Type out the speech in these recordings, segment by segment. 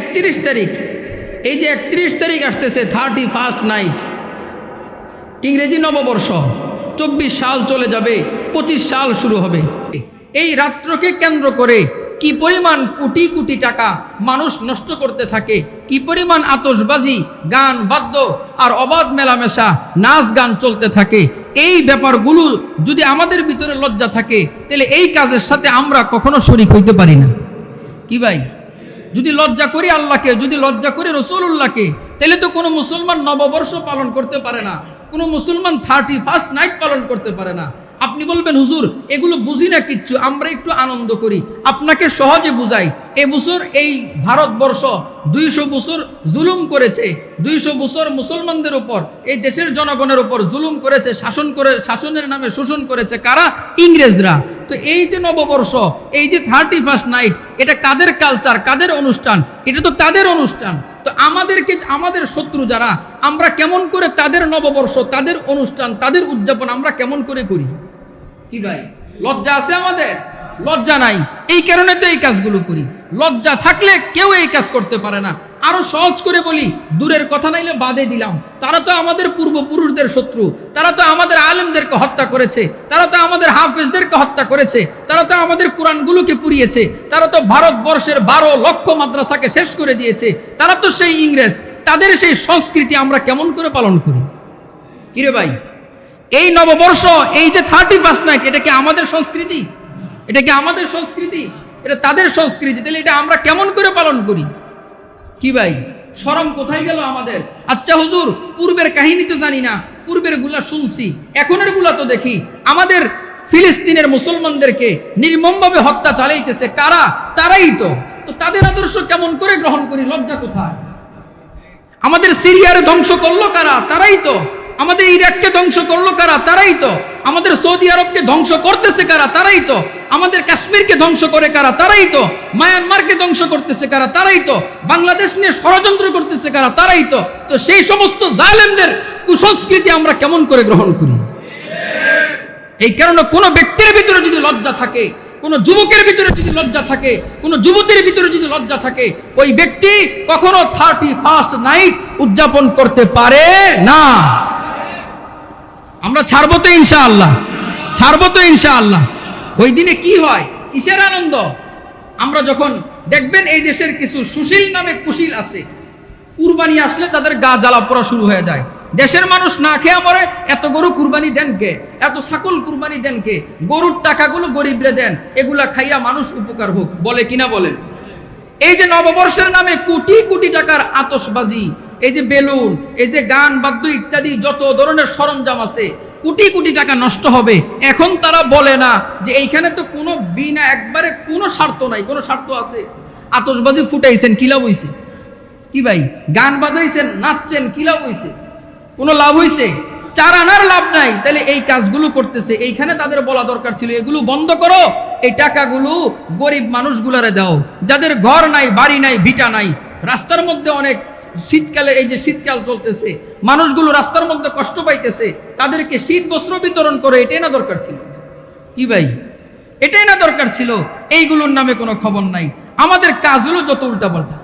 একত্রিশ তারিখ। এই যে একত্রিশ তারিখ আসতেছে থার্টি ফার্স্ট নাইট ইংরেজি নববর্ষ, চব্বিশ সাল চলে যাবে, পঁচিশ সাল শুরু হবে। এই রাত্রকে কেন্দ্র করে কি পরিমাণ কোটি কোটি টাকা মানুষ নষ্ট করতে থাকে, কি পরিমাণ আতশবাজি, গান, বাদ্য আর অবাধ মেলামেশা, নাচ গান চলতে থাকে, এই ব্যাপারগুলো যদি আমাদের ভিতরে লজ্জা থাকে, তাহলে এই কাজের সাথে আমরা কখনো শরিক হইতে পারি না। কি ভাই? যদি লজ্জা করি আল্লাহকে, যদি লজ্জা করি রসুল্লাহকে তাহলে তো কোনো মুসলমান নববর্ষ পালন করতে পারে না। কোনো মুসলমান থার্টি ফার্স্ট নাইট পালন করতে পারে না। আপনি বলবেন, হুজুর, এগুলো বুঝি না কিচ্ছু, আমরা একটু আনন্দ করি। আপনাকে সহজে বুঝাই। এ বছর এই ভারতবর্ষ দুইশো বছর জুলুম করেছে, দুইশো বছর মুসলমানদের উপর, এই দেশের জনগণের উপর জুলুম করেছে, শাসন করে, শাসনের নামে শোষণ করেছে কারা? ইংরেজরা। তো এই যে নববর্ষ, এই যে থার্টি ফার্স্ট নাইট এটা কাদের কালচার কাদের অনুষ্ঠান? এটা তো তাদের অনুষ্ঠান। তো আমাদেরকে, আমাদের শত্রু যারা, আমরা কেমন করে তাদের নববর্ষ, তাদের অনুষ্ঠান, তাদের উদযাপন আমরা কেমন করে করি? কি ভাই? লজ্জা আছে আমাদের? লজ্জা নাই। এই কারণে তো এই কাজগুলো করি। লজ্জা থাকলে কেউ এই কাজ করতে পারে না। আরও সহজ করে বলি, দূরের কথা নাইলে বাদে দিলাম। তারা তো আমাদের পূর্বপুরুষদের শত্রু, তারা তো আমাদের আলেমদেরকে হত্যা করেছে, তারা তো আমাদের হাফেজদেরকে হত্যা করেছে, তারা তো আমাদের কোরআনগুলোকে পুড়িয়েছে, তারা তো ভারতবর্ষের বারো লক্ষ মাদ্রাসাকে শেষ করে দিয়েছে, তারা তো সেই ইংরেজ, তাদের সেই সংস্কৃতি আমরা কেমন করে পালন করি? কিরে ভাই, এই নববর্ষ, এই যে থার্টি ফার্স্ট নাইট এটা কি আমাদের সংস্কৃতি? এটা কি আমাদের সংস্কৃতি? এটা তাদের সংস্কৃতি, তাহলে এটা আমরা কেমন করে পালন করি? কি ভাই? সরম কোথায় গেল আমাদের? আচ্ছা হুজুর, পূর্বের কাহিনী তো জানি না, পূর্বেরগুলা শুনছি, এখনেরগুলা তো দেখি। আমাদের ফিলিস্তিনের মুসলমানদেরকে নির্মমভাবে হত্যা চালাইতেছে কারা? তারাই তো। তো তাদের আদর্শ কেমন করে গ্রহণ করি? লজ্জা কোথায়? আমাদের সিরিয়ার ধ্বংস করল কারা? তারাই তো। আমাদের ইরাককে ধ্বংস করল কারা? তারাই তো। আমাদের সৌদি আরবকে ধ্বংস করতেছে কারা? তারাই তো। আমাদের কাশ্মীরকে ধ্বংস করে কারা? তারাই তো। মায়ানমারকে ধ্বংস করতেছে কারা? তারাই তো। বাংলাদেশ নিয়ে ষড়যন্ত্র করতেছে কারা? তারাই তো। তো সেই সমস্ত জালেমদের কুসংস্কৃতি আমরা কেমন করে গ্রহণ করি? এই কারণে কোনো ব্যক্তির ভিতরে যদি লজ্জা থাকে, কোনো যুবকের ভিতরে যদি লজ্জা থাকে, কোনো যুবতীর ভিতরে যদি লজ্জা থাকে, ওই ব্যক্তি কখনো থার্টি ফার্স্ট নাইট উদযাপন করতে পারে না। আমরা ছাড়বো তো ইনশাআল্লাহ। ছাড়বো তো ইনশাআল্লাহ। ওই দিনে কি হয়? কিসের আনন্দ? আমরা যখন দেখবেন এই দেশের কিছু সুশীল নামে কুশীল আছে, কুরবানি আসলে তাদের গা জ্বালা পড়া শুরু হয়ে যায়। দেশের মানুষ না খেয়ে মরে, এত গরু কুরবানি দেন কে? এত ছাগল কুরবানি দেন কে? গরুর টাকাগুলো গরিবরে দেন, এগুলা খাইয়া মানুষ উপকার হোক, বলে কিনা বলেন? এই যে নববর্ষের নামে কোটি কোটি টাকার আতশবাজি এই যে বেলুন, এই যে গান, বাদ্য ইত্যাদি, যত ধরনের সরঞ্জাম আছে, কোটি কোটি টাকা নষ্ট হবে। এখন তারা বলে না যে এইখানে তো কোনো বিনা, একবারে কোনো স্বার্থ নাই, কোনো স্বার্থ আছে। আতশবাজি ফুটাইছেন, কি লাভ হইছে? কি ভাই, গান বাজাইছেন, নাচছেন, কি লাভ হইছে? কোনো লাভ হইছে? চার আনার লাভ নাই। তাহলে এই কাজগুলো করতেছে, এইখানে তাদের বলা দরকার ছিল, এগুলো বন্ধ করো, এই টাকাগুলো গরিব মানুষগুলারে দাও। যাদের ঘর নাই, বাড়ি নাই, ভিটা নাই, রাস্তার মধ্যে অনেক শীতকালে, এই যে শীতকাল চলতেছে, মানুষগুলো রাস্তার মধ্যে কষ্ট পাইতেছে, তাদেরকে শীত বস্ত্র বিতরণ করে, এটাই না দরকার ছিল? কি ভাই? এটাই না দরকার ছিল? এইগুলোর নামে কোনো খবর নাই। আমাদের কাজগুলো যত উল্টাপাল্টা।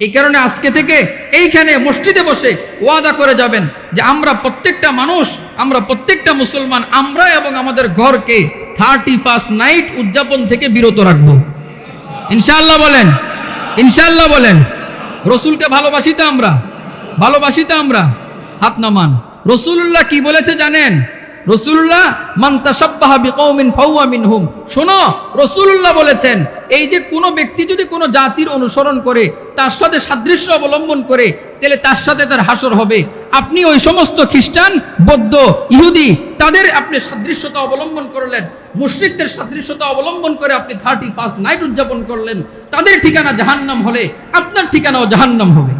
এই কারণে আজকে থেকে এইখানে মসজিদে বসে ওয়াদা করে যাবেন যে আমরা প্রত্যেকটা মানুষ, আমরা প্রত্যেকটা মুসলমান, আমরা এবং আমাদের ঘরকে থার্টি ফার্স্ট নাইট উদযাপন থেকে বিরত রাখব। ইনশাআল্লাহ বলেন ইনশাআল্লাহ বলেন। রসুলকে ভালোবাসিতে আমরা? ভালোবাসিতে আমরা? হাত নামান। রসুল্লাহ কি বলেছে জানেন? রসুল্লাহ মান্তাসাব্বাহা বিকৌমিন ফাউয়া মিনহুম। শোনো, রসুল্লাহ বলেছেন, এই যে কোনো ব্যক্তি যদি কোনো জাতির অনুসরণ করে, তার সাথে সাদৃশ্য অবলম্বন করে, তাহলে তার সাথে তার হাসর হবে। আপনি ওই সমস্ত খ্রিস্টান, বৌদ্ধ, ইহুদি, তাদের আপনি সাদৃশ্যতা অবলম্বন করলেন। মুশ্রিকদের সাদৃশ্যতা অবলম্বন করে আপনি থার্টি ফার্স্ট নাইট উদযাপন করলেন। তাদের ঠিকানা জাহান্নাম হলে, আপনার ঠিকানাও জাহান্নাম হবে।